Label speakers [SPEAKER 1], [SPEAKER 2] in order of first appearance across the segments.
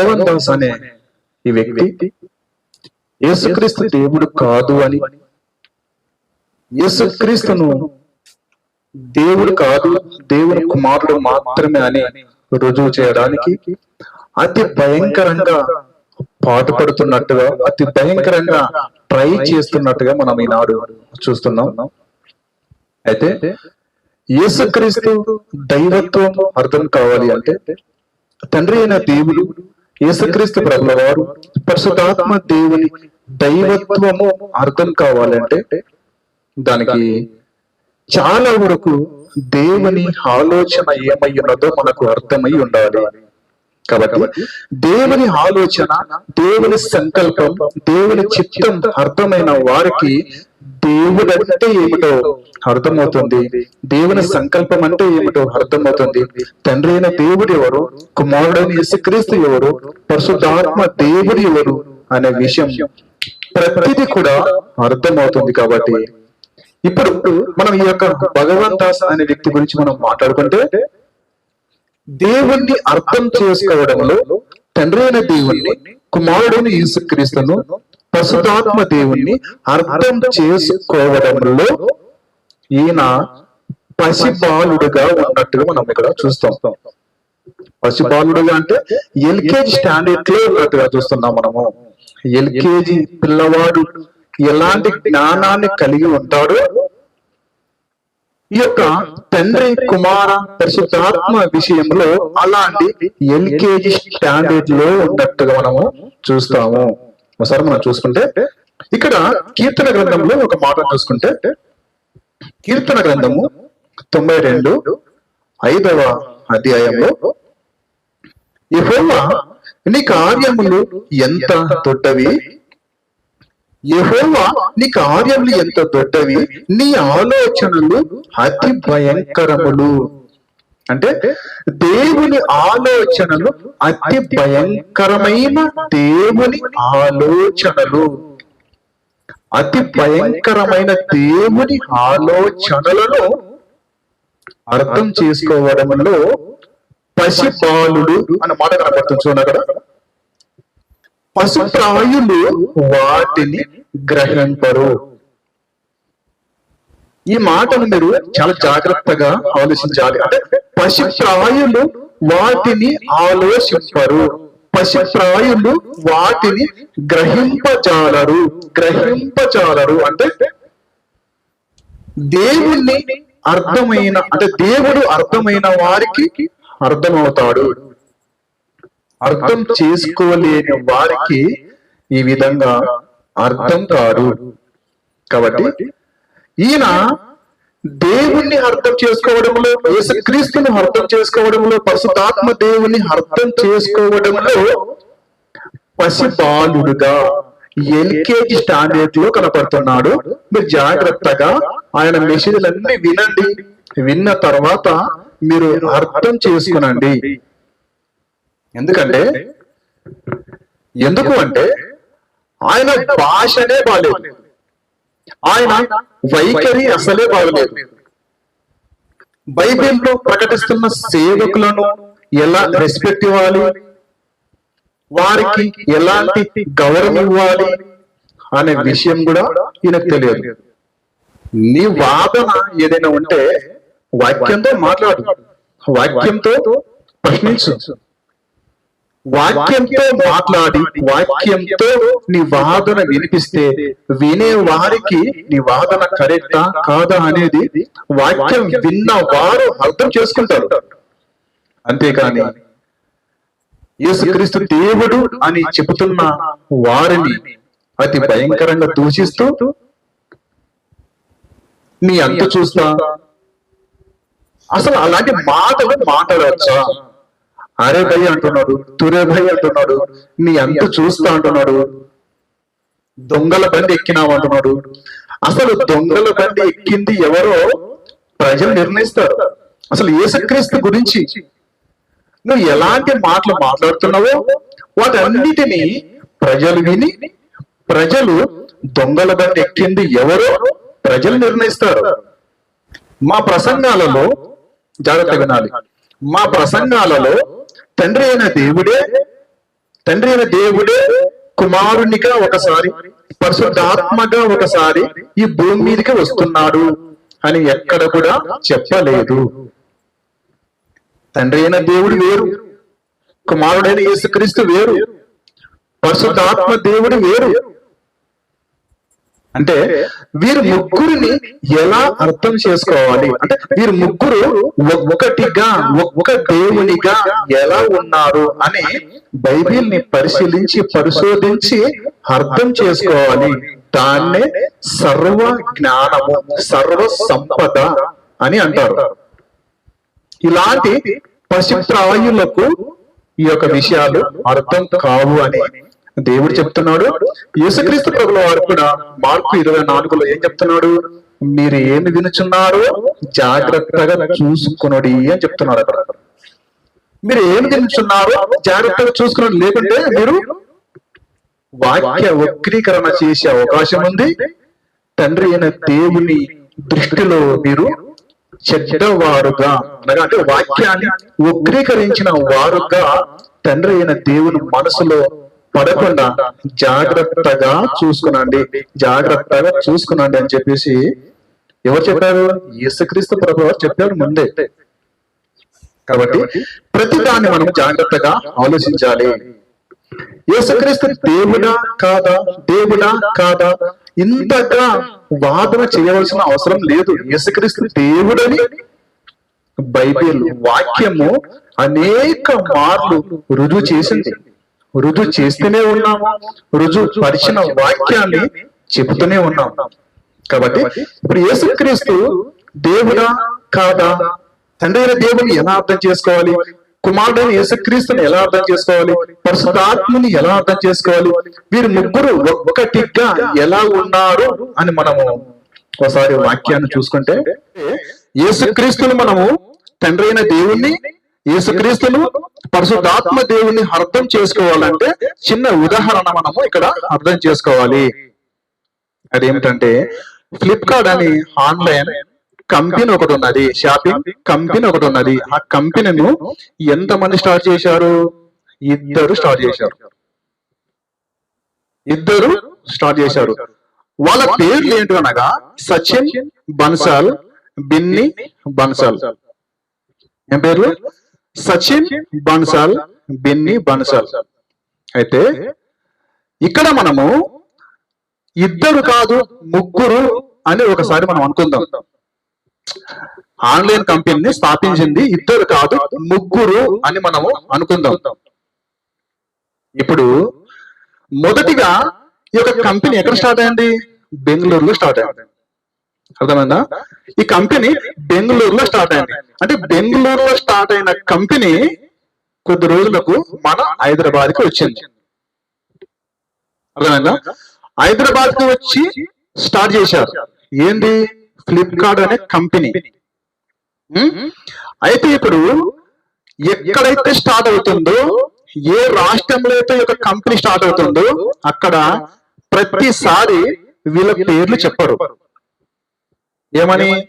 [SPEAKER 1] భగవన్ అనే ఈ వ్యక్తి యేసుక్రీస్తు దేవుడు కాదు అని. యేసుక్రీస్తును దేవుడు కాదు దేవుని కుమారుడు మాత్రమే అని రుజువు చేయడానికి అతి భయంకరంగా పాటుపడుతున్నట్టుగా అతి భయంకరంగా ట్రై చేస్తున్నట్టుగా మనం ఈనాడు చూస్తున్నాం. అయితే యేసుక్రీస్తు దైవత్వం అర్థం కావాలి అంటే తండ్రి అయిన దేవుడు యేసుక్రీస్తు ప్రభుల వారు పరిశుద్ధాత్మ దేవుని దైవత్వము అర్థం కావాలంటే దానికి చాలా వరకు దేవుని ఆలోచన ఏమై ఉన్నదో మనకు అర్థమై ఉండాలి. కాబట్టి దేవుని ఆలోచన దేవుని సంకల్పం దేవుని చిత్తం అర్థమైన వారికి దేవుడు అంటే ఏమిటో అర్థమవుతుంది. దేవుని సంకల్పం అంటే ఏమిటో అర్థమవుతుంది. తండ్రి అయిన దేవుడు ఎవరు? కుమారుడైన యేసుక్రీస్తు ఎవరు? పరిశుద్ధాత్మ దేవుడు ఎవరు? అనే విషయం ప్రతిదీ కూడా అర్థమవుతుంది కాబట్టి. ఇప్పుడు మనం ఈ యొక్క భగవంత్ దాస్ అనే వ్యక్తి గురించి మనం మాట్లాడుకుంటే దేవుణ్ణి అర్థం చేసుకోవడంలో తండ్రి అయిన దేవుణ్ణి కుమారుడైన యేసుక్రీస్తును పశుతాత్మ దేవుణ్ణి అర్థం చేసుకోవడంలో ఈయన పసిబాలుడుగా ఉన్నట్టుగా మనం ఇక్కడ చూస్తాం. పసిబాలుడుగా అంటే ఎల్కేజీ స్టాండర్డ్లో ఉన్నట్టుగా చూస్తున్నాం మనము. ఎల్కేజీ పిల్లవాడు ఎలాంటి జ్ఞానాన్ని కలిగి ఉంటాడో ఈ యొక్క తండ్రి కుమార పరిశుద్ధాత్మ విషయంలో అలాంటి ఎల్కేజీ స్టాండర్డ్లో ఉన్నట్టుగా మనము చూస్తాము. ఒకసారి మనం చూసుకుంటే ఇక్కడ కీర్తన గ్రంథంలో ఒక మాట చూసుకుంటే కీర్తన గ్రంథము తొంభై రెండు ఐదవ అధ్యాయంలో యెహోవా నీ కార్యములు ఎంత దొడ్డవి? యెహోవా నీ కార్యములు ఎంత దొడ్డవి? నీ ఆలోచనలు అతి భయంకరములు. అంటే దేవుని ఆలోచనలు అతి భయంకరమైన దేవుని ఆలోచనలు. అతి భయంకరమైన దేవుని ఆలోచనలను అర్థం చేసుకోవడంలో పసిపాలుడు అన్న మాట కనపడుతుంది చూడండి అక్కడ పశుప్రాయులు వాటిని గ్రహింపరు. ఈ మాటను మీరు చాలా జాగ్రత్తగా ఆలోచించాలి. అంటే పశుప్రాయులు వాటిని ఆలోచింపరు. పశుప్రాయులు వాటిని గ్రహింపజాలరు. గ్రహింపజాలరు. అంటే దేవుణ్ణి అర్థమైన అంటే దేవుడు అర్థమైన వారికి అర్థమవుతాడు. అర్థం చేసుకోలేని వారికి ఈ విధంగా అర్థం కాదు. కాబట్టి ఈయన దేవుణ్ణి అర్థం చేసుకోవడంలో యేసుక్రీస్తుని అర్థం చేసుకోవడంలో పరిశుద్ధాత్మ దేవుని అర్థం చేసుకోవడంలో పసిబాలుడుగా ఎల్కేజీ స్టాండర్డ్లో కనపడుతున్నాడు. మీరు జాగ్రత్తగా ఆయన మెసేజ్లన్నీ వినండి. విన్న తర్వాత మీరు అర్థం చేసుకునండి. ఎందుకంటే ఎందుకు అంటే ఆయన భాషనే బాలేదు. ఆయన వైఖరి అసలే బాగలేదు. బైబిల్లో ప్రకటిస్తున్న సేవకులను ఎలా రెస్పెక్ట్ ఇవ్వాలి? వారికి ఎలాంటి గౌరవం ఇవ్వాలి? అనే విషయం కూడా ఈయనకు తెలియదు. నీ వాదన ఏదైనా ఉంటే వాక్యంతో మాట్లాడు. వాక్యంతో ప్రశ్నించు. వాక్యంతో మాట్లాడి వాక్యంతో నీ వాదన వినిపిస్తే వినే వారికి నీ వాదన కరెక్టా కాదా అనేది వాక్యం విన్న వారు అర్థం చేసుకుంటారు. అంతేకాని యేసుక్రీస్తు దేవుడు అని చెబుతున్న వారిని అతి భయంకరంగా దూషిస్తూ నీ అంత చూస్తా. అసలు అలాంటి మాటలు మాట్లాడవచ్చా అరే భయ్ అంటున్నాడు తురే భయ్ అంటున్నాడు నీ అంత చూస్తా అంటున్నాడు. దొంగల బండి ఎక్కినావు అంటున్నాడు. అసలు దొంగల బండి ఎక్కింది ఎవరో ప్రజలు నిర్ణయిస్తారు. అసలు యేసుక్రీస్తు గురించి నువ్వు ఎలాంటి మాటలు మాట్లాడుతున్నావో వాటన్నిటినీ ప్రజలు విని ప్రజలు దొంగల బండి ఎక్కింది ఎవరో ప్రజలు నిర్ణయిస్తారు. మా ప్రసంగాలలో జాగ్రత్త వినాలి. మా ప్రసంగాలలో తండ్రి అయిన దేవుడే తండ్రి అయిన దేవుడే కుమారునిగా ఒకసారి పరిశుద్ధాత్మగా ఒకసారి ఈ భూమి మీదకి వస్తున్నాడు అని ఎక్కడ కూడా చెప్పలేదు. తండ్రి అయిన దేవుడు వేరు కుమారుడైన యేసుక్రీస్తు వేరు పరిశుద్ధాత్మ దేవుడు వేరు. అంటే వీరు ముగ్గురిని ఎలా అర్థం చేసుకోవాలి? అంటే వీరు ముగ్గురు ఒక్కటిగా ఒక్క దేవునిగా ఎలా ఉన్నారు అని బైబిల్ని పరిశీలించి పరిశోధించి అర్థం చేసుకోవాలి. దాన్నే సర్వ జ్ఞానము సర్వ సంపద అని అంటారు. ఇలాంటి పసిప్రాయులకు ఈ యొక్క విషయాలు అర్థం కావు అని. దేవుడు చెప్తున్నాడు యేసుక్రీస్తు ప్రభుల వారు కూడా మార్కు ఇరవై నాలుగులో ఏం చెప్తున్నాడు? మీరు ఏమి వినుచున్నారో జాగ్రత్తగా చూసుకునడి అని చెప్తున్నాడు అక్కడ. మీరు ఏమి వినుచున్నారో జాగ్రత్తగా చూసుకున్నది లేకుంటే మీరు వాక్య వక్రీకరణ చేసే అవకాశం ఉంది. తండ్రి అయిన దేవుని దృష్టిలో మీరు చెడ్డవారుగా అనగా అంటే వాక్యాన్ని వక్రీకరించిన వారుగా తండ్రి అయిన దేవుని మనసులో పడకుండా జాగ్రత్తగా చూసుకునండి. జాగ్రత్తగా చూసుకునండి అని చెప్పేసి ఎవరు చెప్పారు? యేసుక్రీస్తు ప్రభు వారు చెప్పారు ముందే. కాబట్టి ప్రతి దాన్ని మనం జాగ్రత్తగా ఆలోచించాలి. యేసుక్రీస్తు దేవుడా కాదా? దేవుడా కాదా? ఇంతగా వాదన చేయవలసిన అవసరం లేదు. యేసుక్రీస్తు దేవుడని బైబిల్ వాక్యము అనేక మార్లు రుజువు చేసింది. రుజువు చేస్తూనే ఉన్నాము. రుజువు పరిచిన వాక్యాన్ని చెబుతూనే ఉన్నాం కాబట్టి ఇప్పుడు యేసుక్రీస్తు దేవుడా కాదా? తండ్రి అయిన దేవుని ఎలా అర్థం చేసుకోవాలి? కుమారుడైన యేసుక్రీస్తుని ఎలా అర్థం చేసుకోవాలి? పరిశుద్ధాత్మని ఎలా అర్థం చేసుకోవాలి? వీరు ముగ్గురు ఒక్కటిగా ఎలా ఉన్నారు అని మనము ఒకసారి వాక్యాన్ని చూసుకుంటే యేసుక్రీస్తుని మనము తండ్రి అయిన దేవుణ్ణి యేసుక్రీస్తును పరిశుద్ధాత్మ దేవుణ్ణి అర్థం చేసుకోవాలంటే చిన్న ఉదాహరణ మనము ఇక్కడ అర్థం చేసుకోవాలి. అదేమిటంటే ఫ్లిప్కార్ట్ అని ఆన్లైన్ కంపెనీ ఒకటి ఉన్నది. షాపింగ్ కంపెనీ ఒకటి ఉన్నది. ఆ కంపెనీను ఎంత మంది స్టార్ట్ చేశారు? ఇద్దరు స్టార్ట్ చేశారు. ఇద్దరు స్టార్ట్ చేశారు. వాళ్ళ పేర్లు ఏంటి అనగా సచిన్ బన్సాల్ బిన్ని బన్సాల్. ఏం పేర్లు? సచిన్ బన్సాల్ బిన్ని బన్సాల్. అయితే ఇక్కడ మనము ఇద్దరు కాదు ముగ్గురు అని ఒకసారి మనం అనుకుందాం. ఆన్లైన్ కంపెనీని స్థాపించింది ఇద్దరు కాదు ముగ్గురు అని మనము అనుకుందాం. ఇప్పుడు మొదటిగా ఈ యొక్క కంపెనీ ఎక్కడ స్టార్ట్ అయింది? బెంగళూరులో స్టార్ట్ అయింది. అర్థమైందా? ఈ కంపెనీ బెంగళూరులో స్టార్ట్ అయింది. అంటే బెంగళూరులో స్టార్ట్ అయిన కంపెనీ కొద్ది రోజులకు మన హైదరాబాద్కి వచ్చింది. అర్థమైందా? హైదరాబాద్కి వచ్చి స్టార్ట్ చేశారు. ఏంది? ఫ్లిప్కార్ట్ అనే కంపెనీ? అయితే ఇప్పుడు ఎక్కడైతే స్టార్ట్ అవుతుందో ఏ రాష్ట్రంలో అయితే యొక్క కంపెనీ స్టార్ట్ అవుతుందో అక్కడ ప్రతిసారి వీళ్ళ పేర్లు చెప్పరు. ఏమని?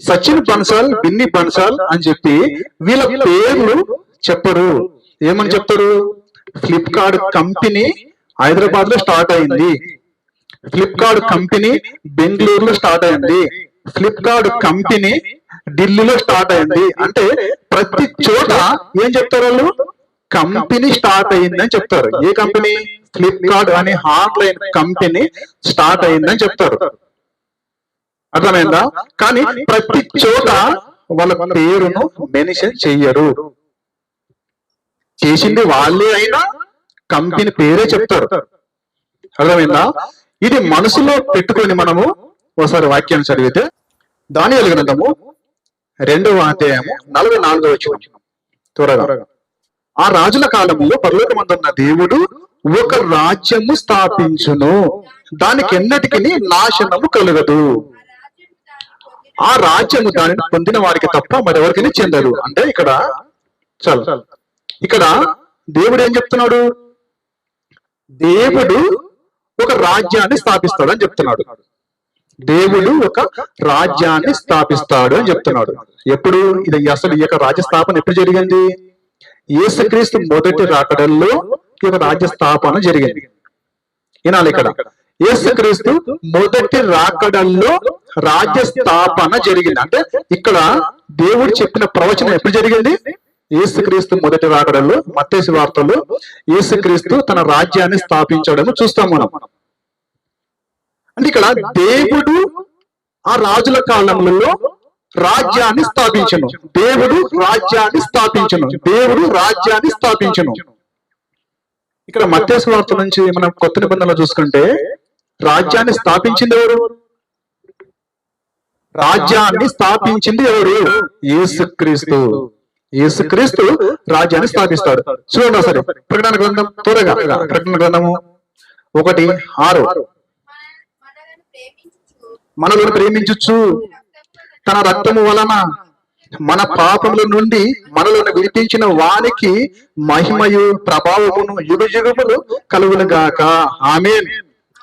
[SPEAKER 1] సచిన్ బన్సాల్ బిన్ని బన్సాల్ అని చెప్పి వీళ్ళ పేర్లు చెప్పరు. ఏమని చెప్తారు? ఫ్లిప్కార్ట్ కంపెనీ హైదరాబాద్లో స్టార్ట్ అయింది. ఫ్లిప్కార్ట్ కంపెనీ బెంగళూరులో స్టార్ట్ అయింది. ఫ్లిప్కార్ట్ కంపెనీ ఢిల్లీలో స్టార్ట్ అయింది. అంటే ప్రతి చోట ఏం చెప్తారు వాళ్ళు? కంపెనీ స్టార్ట్ అయింది అని చెప్తారు. ఏ కంపెనీ ఫ్లిప్కార్ట్ అనే ఆన్లైన్ కంపెనీ స్టార్ట్ అయిందని చెప్తారు. అర్థమైందా? కానీ ప్రతి చోట వాళ్ళ పేరును మెన్షన్ చెయ్యరు. చేసింది వాళ్ళే అయినా కంపెనీ పేరే చెప్తారు. అర్థమైందా? ఇది మనసులో పెట్టుకొని మనము ఒకసారి వాక్యాన్ని చదివితే దాని గ్రంథము రెండవ అధ్యాయము నలభై నాలుగో వచ్చిన త్వరగా. ఆ రాజుల కాలములో పరలోకమందున్న దేవుడు ఒక రాజ్యము స్థాపించును. దానికి ఎన్నటికి నాశనము కలగదు. ఆ రాజ్యము దానిని పొందిన వారికి తప్ప మరెవరికి చెందదు అంటే ఇక్కడ చాలు. ఇక్కడ దేవుడు ఏం చెప్తున్నాడు? దేవుడు ఒక రాజ్యాన్ని స్థాపిస్తాడు అని చెప్తున్నాడు. దేవుడు ఒక రాజ్యాన్ని స్థాపిస్తాడు అని చెప్తున్నాడు. ఎప్పుడు? ఇది అసలు ఈ యొక్క రాజ్య స్థాపన ఎప్పుడు జరిగింది? యేసుక్రీస్తు మొదటి రాకడల్లో ఈ యొక్క రాజ్య స్థాపన జరిగింది. వినాలి ఇక్కడ. యేసుక్రీస్తు మొదటి రాకడల్లో రాజ్య స్థాపన జరిగింది. అంటే ఇక్కడ దేవుడు చెప్పిన ప్రవచనం ఎప్పుడు జరిగింది? యేసుక్రీస్తు మొదటి రాకడల్లో మత్స్య వార్తలు యేసుక్రీస్తు తన రాజ్యాన్ని స్థాపించడం చూస్తాం మనం. అంటే ఇక్కడ దేవుడు ఆ రాజుల కాలంలో రాజ్యాన్ని స్థాపించను. దేవుడు రాజ్యాన్ని స్థాపించను. దేవుడు రాజ్యాన్ని స్థాపించను. ఇక్కడ మత్స్య వార్త నుంచి మనం కొత్త నిబంధనలు చూసుకుంటే రాజ్యాన్ని స్థాపించింది ఎవరు? రాజ్యాన్ని స్థాపించింది ఎవరు? యేసుక్రీస్తు యేసుక్రీస్తు రాజ్యాన్ని స్థాపిస్తాడు. చూడండి సరే ప్రకటన గ్రంథం త్వరగా. ప్రకటన గ్రంథము ఒకటి ఆరు.
[SPEAKER 2] మనలను
[SPEAKER 1] ప్రేమించచ్చు తన రక్తము వలన మన పాపముల నుండి మనలను విడిపించిన వానికి మహిమయు ప్రభావమును యుగ యుగములు కలుగును గాక ఆమె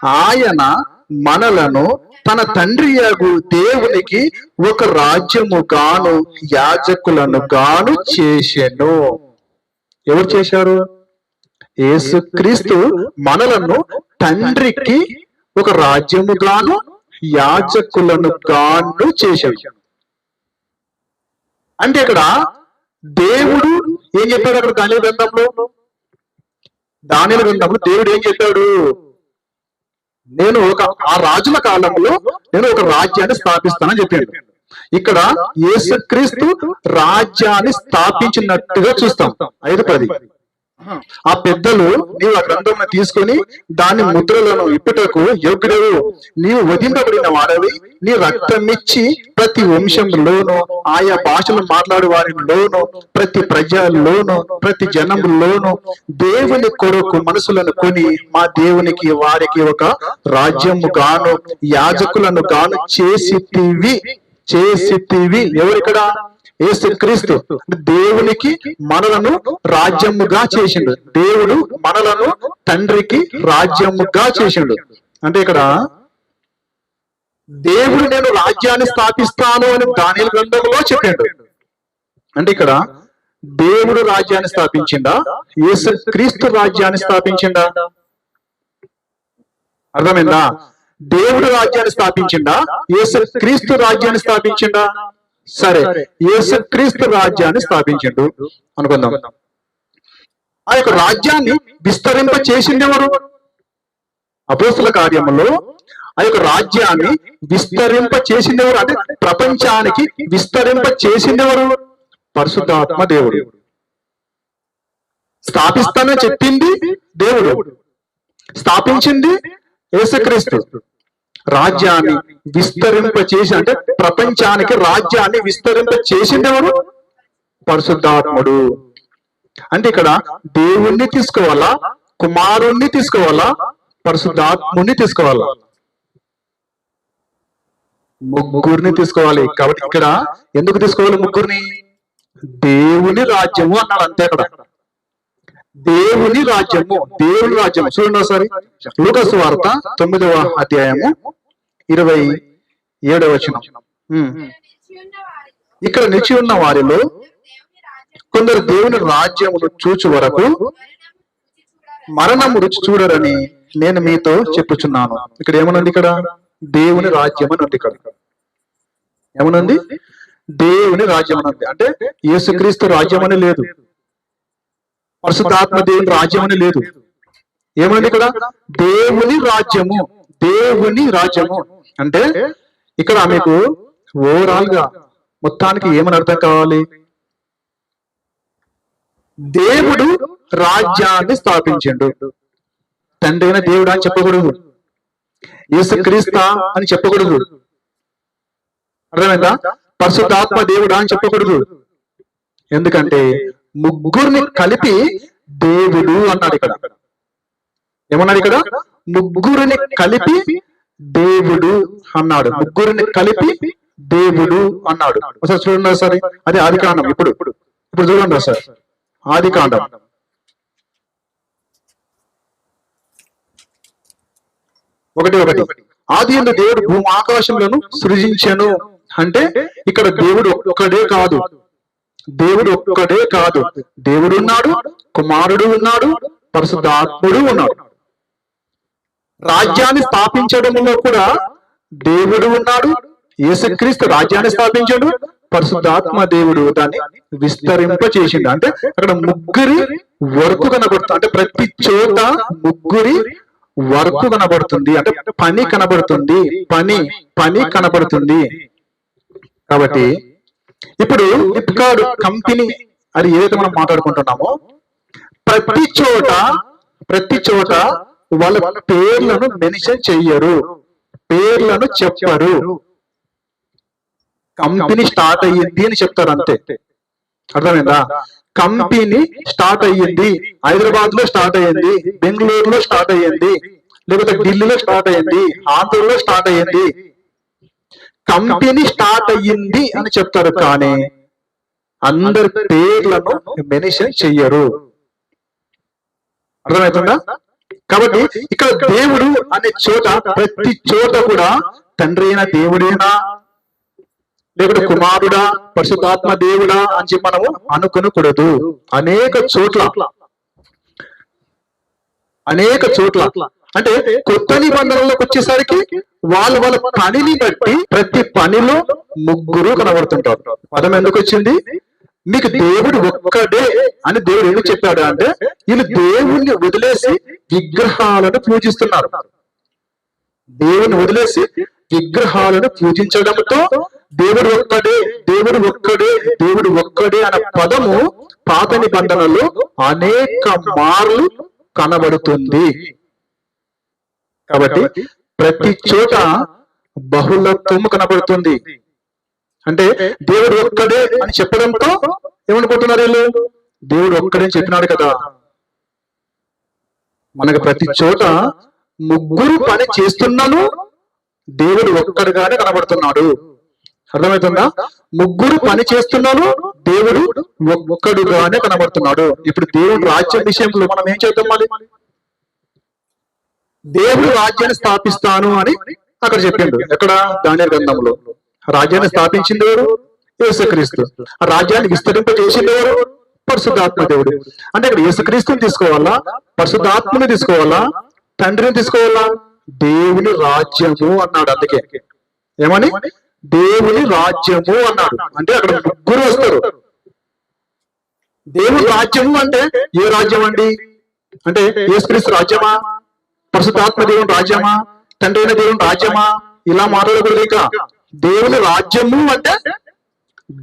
[SPEAKER 1] ఆయన మనలను తన తండ్రి యగు దేవునికి ఒక రాజ్యము గాను యాజకులను గాను చేసెను. ఎవరు చేశారు? యేసుక్రీస్తు మనలను తండ్రికి ఒక రాజ్యము గాను యాజకులను గాను చేశాడు అంటే ఇక్కడ దేవుడు ఏం చెప్పాడు అక్కడ దాని గ్రంథంలో? దాని గ్రంథంలో దేవుడు ఏం చెప్పాడు? నేను ఒక ఆ రాజుల కాలంలో నేను ఒక రాజ్యాన్ని స్థాపిస్తానని చెప్పాడు. ఇక్కడ యేసుక్రీస్తు రాజ్యాన్ని స్థాపించినట్టుగా చూస్తాం. ఐదు పది. ఆ పెద్దలు నీవు ఆ గ్రంథంను తీసుకొని దాని ముద్రలను ఇప్పుటకు యోగ్యుడవు. నీవు వధింపబడిన వాడవి. నీ రక్తమిచ్చి ప్రతి వంశంలోను ఆయా భాషలు మాట్లాడే వారిలోను ప్రతి ప్రజల్లోను ప్రతి జనంలోను దేవుని కొరకు మనసులను కొని మా దేవునికి వారికి ఒక రాజ్యము గాను యాజకులను గాను చేసితివి. ఎవరికడా? ఏసు క్రీస్తు దేవునికి మనలను రాజ్యముగా చేసిండు. దేవుడు మనలను తండ్రికి రాజ్యముగా చేసిండు. అంటే ఇక్కడ దేవుడు నేను రాజ్యాన్ని స్థాపిస్తాను అని దాని గ్రంథంలో చెప్పాడు. అంటే ఇక్కడ దేవుడు రాజ్యాన్ని స్థాపించిందా యేసు క్రీస్తు రాజ్యాన్ని స్థాపించిందా అర్థమైందా? దేవుడు రాజ్యాన్ని స్థాపించిందా యేసు క్రీస్తు రాజ్యాన్ని స్థాపించిందా సరే యేసు క్రీస్తు రాజ్యాన్ని స్థాపించిండు. అనుకుందాం. ఆ యొక్క రాజ్యాన్ని విస్తరింప చేసింది ఎవరు అపోస్తుల కార్యములో ఆ యొక్క రాజ్యాన్ని విస్తరింప చేసింది ఎవరు అంటే ప్రపంచానికి విస్తరింప చేసింది ఎవరు పరిశుద్ధాత్మ దేవుడు. స్థాపిస్తానని చెప్పింది దేవుడు. స్థాపించింది యేసుక్రీస్తు. రాజ్యాన్ని విస్తరింప చేసి అంటే ప్రపంచానికి రాజ్యాన్ని విస్తరింప చేసింది ఎవరు? పరిశుద్ధాత్ముడు. అంటే ఇక్కడ దేవుణ్ణి తీసుకోవాలా? కుమారుణ్ణి తీసుకోవాలా? పరిశుద్ధాత్ముని తీసుకోవాలా? ముగ్గురిని తీసుకోవాలి. కాబట్టి ఇక్కడ ఎందుకు తీసుకోవాలి ముగ్గురిని? దేవుని రాజ్యము అన్నాడు అంతే అక్కడ. దేవుని రాజ్యము దేవుని రాజ్యము. చూడండి ఒకసారి. లూకస్ వార్త తొమ్మిదవ అధ్యాయము ఇరవై ఏడవ వచనం.
[SPEAKER 2] ఇక్కడ నిలిచి ఉన్న వారిలో
[SPEAKER 1] కొందరు దేవుని రాజ్యమును చూచు వరకు
[SPEAKER 2] మరణము రుచి
[SPEAKER 1] చూడరని నేను మీతో చెప్పుచున్నాను. ఇక్కడ ఏమనుంది ఇక్కడ? దేవుని రాజ్యం అని ఉంది ఇక్కడ. ఏమనుంది దేవుని రాజ్యం అని ఉంది. అంటే యేసుక్రీస్తు రాజ్యం అని లేదు. పరిశుద్ధాత్మ దేవుని రాజ్యం అని లేదు. ఏమనుంది ఇక్కడ? దేవుని రాజ్యము. దేవుని రాజ్యము. అంటే ఇక్కడ మీకు ఓవరాల్గా మొత్తానికి ఏమని అర్థం కావాలి? దేవుడు రాజ్యాన్ని స్థాపించిండు. తండ్రి అయిన దేవుడు అని చెప్పకూడదు. యేసుక్రీస్త అని చెప్పకూడదు. అర్థమైందా? పరిశుద్ధాత్మ దేవుడా అని చెప్పకూడదు. ఎందుకంటే ముగ్గురిని కలిపి దేవుడు అన్నాడు ఇక్కడ. ఏమన్నాడు ఇక్కడ? ముగ్గురిని కలిపి దేవుడు అన్నాడు. ముగ్గురిని కలిపి దేవుడు అన్నాడు. ఒకసారి చూడండి ఒకసారి. అది ఆది కాండం. ఇప్పుడు. ఇప్పుడు చూడండి ఒకసారి. ఆది కాండం. ఒకటి ఒకటి. ఆది ఎందు దేవుడు భూమి ఆకాశములను సృజించెను. అంటే ఇక్కడ దేవుడు ఒక్కడే కాదు. దేవుడు ఒక్కడే కాదు. దేవుడు ఉన్నాడు కుమారుడు ఉన్నాడు పరిశుద్ధాత్ముడు ఉన్నాడు. రాజ్యాన్ని స్థాపించడంలో కూడా దేవుడు ఉన్నాడు యేసుక్రీస్తు రాజ్యాన్ని స్థాపించాడు పరిశుద్ధాత్మ దేవుడు దాన్ని విస్తరింప చేసిండు అంటే అక్కడ ముగ్గురి వర్క్ కనబడుతుంది. అంటే ప్రతి చోట ముగ్గురి వర్క్ కనబడుతుంది. అంటే పని కనబడుతుంది పని పని కనబడుతుంది. కాబట్టి ఇప్పుడు ఫ్లిప్కార్ట్ కంపెనీ అది ఏదైతే మనం మాట్లాడుకుంటున్నామో ప్రతి చోట ప్రతి చోట వాళ్ళ పేర్లను మెన్షన్ చెయ్యరు. పేర్లను చెప్పరు. కంపెనీ స్టార్ట్ అయ్యింది అని చెప్తారు అంతే. అర్థమైందా? కంపెనీ స్టార్ట్ అయ్యింది. హైదరాబాద్లో స్టార్ట్ అయ్యింది. బెంగళూరులో స్టార్ట్ అయ్యింది. లేకపోతే ఢిల్లీలో స్టార్ట్ అయ్యింది. ఆంధ్రలో స్టార్ట్ అయ్యింది. కంపెనీ స్టార్ట్ అయ్యింది అని చెప్తారు కానీ అందరి పేర్లను మెన్షన్ చెయ్యరు. అర్థమవుతుందా? కాబట్టి ఇక్కడ దేవుడు అనే చోట ప్రతి చోట కూడా తండ్రి అయిన దేవుడేనా లేకపోతే కుమారుడా పరిశుద్ధాత్మ దేవుడా అని చెప్పి మనము అనుకునకూడదు. అనేక చోట్ల అనేక చోట్ల అంటే కొత్త నిబంధనలోకి వచ్చేసరికి వాళ్ళ వాళ్ళ పనిని బట్టి ప్రతి పనిలో ముగ్గురు కనబడుతుంటారు. పదం ఎందుకు వచ్చింది? మీకు దేవుడు ఒక్కడే అని దేవుడు ఎందుకు చెప్పాడు అంటే వీళ్ళు దేవుణ్ణి వదిలేసి విగ్రహాలను పూజిస్తున్నారు. దేవుని వదిలేసి విగ్రహాలను పూజించడంతో దేవుడు ఒక్కడే దేవుడు ఒక్కడే దేవుడు ఒక్కడే అనే పదము పాత నిబంధనలో అనేక మార్లు కనబడుతుంది. కాబట్టి ప్రతి చోట బహుళత్వము కనబడుతుంది. అంటే దేవుడు ఒక్కడే అని చెప్పడంతో ఏమనుకుంటున్నారు వీళ్ళు? దేవుడు ఒక్కడే అని చెప్పినాడు కదా. మనకు ప్రతి చోట ముగ్గురు పని చేస్తున్నాను దేవుడు ఒక్కడుగానే కనబడుతున్నాడు. అర్థమవుతుందా? ముగ్గురు పని చేస్తున్నాను దేవుడు ఒక్కడుగానే కనబడుతున్నాడు. ఇప్పుడు దేవుడు రాజ్యం విషయంలో మనం ఏం చేద్దాం మరి దేవుడు రాజ్యాన్ని స్థాపిస్తాను అని అక్కడ చెప్పిండు. ఎక్కడ? దాని గ్రంథంలో రాజ్యాన్ని స్థాపించింది ఎవరు? యేసుక్రీస్తు. ఆ రాజ్యాన్ని విస్తరింపజేసింది ఎవరు? పరిశుద్ధాత్మ దేవుడు. అంటే ఇక్కడ యేసుక్రీస్తుని తీసుకోవాలా? పరిశుద్ధాత్మని తీసుకోవాలా? తండ్రిని తీసుకోవాలా? దేవుని రాజ్యము అన్నాడు అందుకే. ఏమని? దేవుని రాజ్యము అన్నాడు. అంటే అక్కడ ముగ్గురు వస్తారు. దేవుని రాజ్యము అంటే ఏ రాజ్యం అండి? అంటే యేసుక్రీస్తు రాజ్యమా? పరిశుద్ధాత్మ దేవుని రాజ్యమా? తండ్రి అయిన దేవుని రాజ్యమా? ఇలా మాట్లాడకూడదు ఇక. దేవుని రాజ్యము అంటే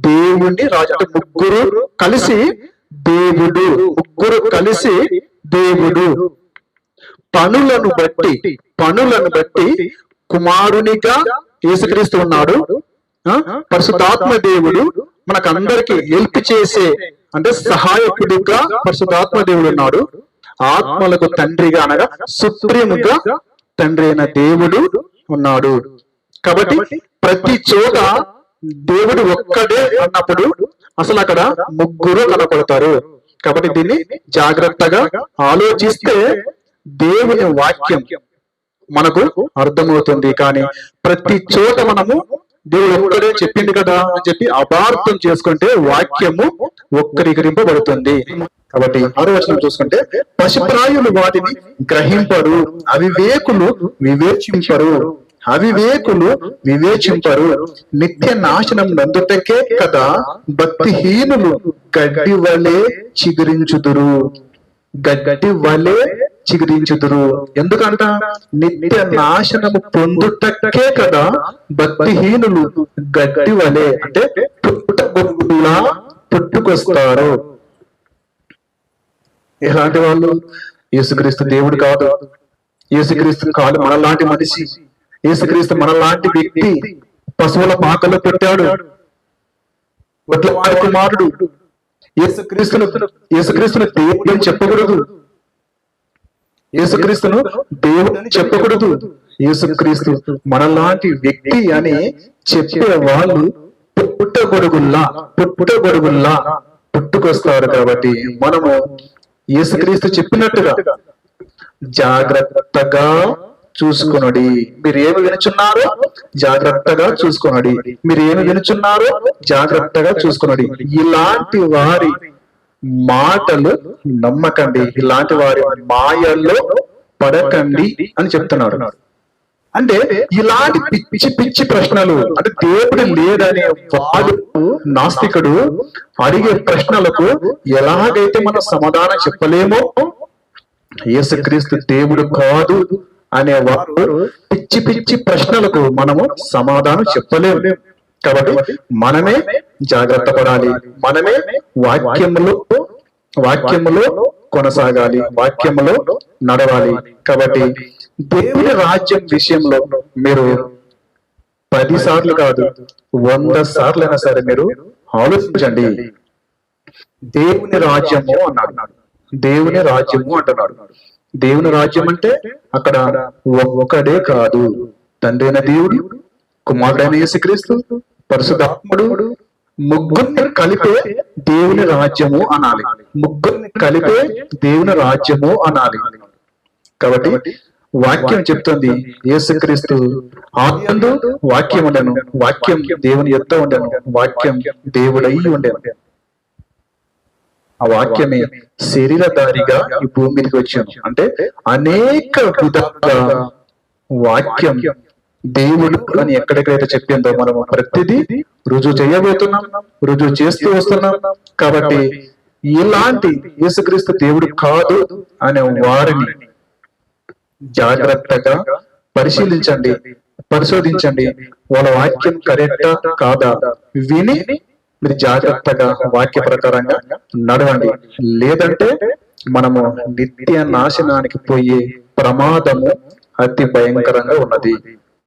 [SPEAKER 1] దేవుని రాజ్యం అంటే ముగ్గురు కలిసి దేవుడు ముగ్గురు కలిసి దేవుడు. పనులను బట్టి పనులను బట్టి కుమారునిగా యేసుక్రీస్తు ఉన్నాడు. పరిశుద్ధాత్మ దేవుడు మనకందరికి హెల్ప్ చేసే అంటే సహాయకుడిగా పరిశుద్ధాత్మ దేవుడు ఉన్నాడు. ఆత్మలకు తండ్రిగా అనగా సుప్రీముగా తండ్రి అయిన దేవుడు ఉన్నాడు. కాబట్టి ప్రతి చోట దేవుడు ఒక్కడే అన్నప్పుడు అసలు అక్కడ ముగ్గురు కనపడతారు. కాబట్టి దీన్ని జాగ్రత్తగా ఆలోచిస్తే దేవుని వాక్యం మనకు అర్థమవుతుంది. కానీ ప్రతి చోట మనము దేవుడు ఒక్కడే చెప్పింది కదా అని చెప్పి అపార్థం చేసుకుంటే వాక్యము ఒక్కరికరింపబడుతుంది కాబట్టి ఆరో వచనం చూసుకుంటే పశుప్రాయులు వాటిని గ్రహింపరు అవివేకులు వివేచింపరు అవివేకులు వివేచింపరు. నిత్య నాశనం నందుటకే కదా భక్తిహీనులు గడ్డి వలె చిగురించుదురు. గడ్డి వలె చిగురించుదురు. ఎందుకంట? నిత్య నాశనము పొందుటకే కదా భక్తిహీనులు గడ్డి వలె అంటే పుట్టగొట్టులా పుట్టుకొస్తారు. ఎలాంటి వాళ్ళు? యేసుక్రీస్తు దేవుడు కాదు. యేసుక్రీస్తు కాదు మనలాంటి మనిషి. యేసుక్రీస్తు మనలాంటి వ్యక్తి పశువుల పాకలో పెట్టాడు. వడ్లవాడి కుమారుడు. యేసుక్రీస్తును యేసుక్రీస్తును దేవుడు అని చెప్పకూడదు. యేసుక్రీస్తును దేవుడు అని చెప్పకూడదు. యేసుక్రీస్తు మనలాంటి వ్యక్తి అని చెప్పే వాళ్ళు పుట్టగొడుగుల్లా పుట్టగొడుగుల్లా పుట్టుకొస్తారు కాబట్టి మనము యేసుక్రీస్తు చెప్పినట్టుగా జాగ్రత్తగా చూసుకొనడి. మీరు ఏమి వినుచున్నారో? జాగ్రత్తగా చూసుకొనడి. మీరు ఏమి వినుచున్నారో? జాగ్రత్తగా చూసుకొనడి. ఇలాంటి వారి మాటలు నమ్మకండి. ఇలాంటి వారి మాయల్లో పడకండి అని చెప్తున్నారు. అంటే ఇలాంటి పిచ్చి పిచ్చి ప్రశ్నలు అంటే దేవుడు లేదనే వాడు నాస్తికుడు అడిగే ప్రశ్నలకు ఎలాగైతే మనం సమాధానం చెప్పలేమో యేసుక్రీస్తు దేవుడు కాదు. అనే వారు పిచ్చి పిచ్చి ప్రశ్నలకు మనము సమాధానం చెప్పలేము. కాబట్టి మనమే జాగ్రత్త పడాలి. మనమే వాక్యములో వాక్యములో కొనసాగాలి. వాక్యములో నడవాలి. కాబట్టి దేవుని రాజ్యం విషయంలో మీరు పది సార్లు కాదు వంద సార్లైనా సరే మీరు ఆలోచించండి. దేవుని రాజ్యము అన్నాడు. దేవుని రాజ్యము అంటున్నాడు. దేవుని రాజ్యం అంటే అక్కడ ఒకడే కాదు. తండ్రి అయిన దేవుడు కుమారుడైన యేసుక్రీస్తు పరిశుద్ధాత్ముడు ముగ్గురిని కలిపే దేవుని రాజ్యము అనాలి. ముగ్గురిని కలిపే దేవుని రాజ్యము అనాలి. కాబట్టి వాక్యం చెప్తుంది యేసుక్రీస్తు ఆత్మందు వాక్యం ఉండను వాక్యం దేవుని ఎత్త ఉండను. వాక్యం దేవుడై ఉండను. ఆ వాక్యమే శరీరధారిగా ఈ భూమి మీదకి వచ్చాను అంటే అనేక విధాల వాక్యం దేవుడు అని ఎక్కడెక్కడైతే చెప్పిందో మనం ప్రతిదీ రుజువు చేయబోతున్నాం రుజువు చేస్తూ వస్తున్నాం. కాబట్టి ఇలాంటి యేసుక్రీస్తు దేవుడు కాదు అనే వారిని జాగ్రత్తగా పరిశీలించండి పరిశోధించండి. వాళ్ళ వాక్యం కరెక్టా కాదా? విని మీరు జాగ్రత్తగా వాక్య ప్రకారంగా నడవండి. లేదంటే మనము నిత్య నాశనానికి పోయే ప్రమాదము అతి భయంకరంగా ఉన్నది.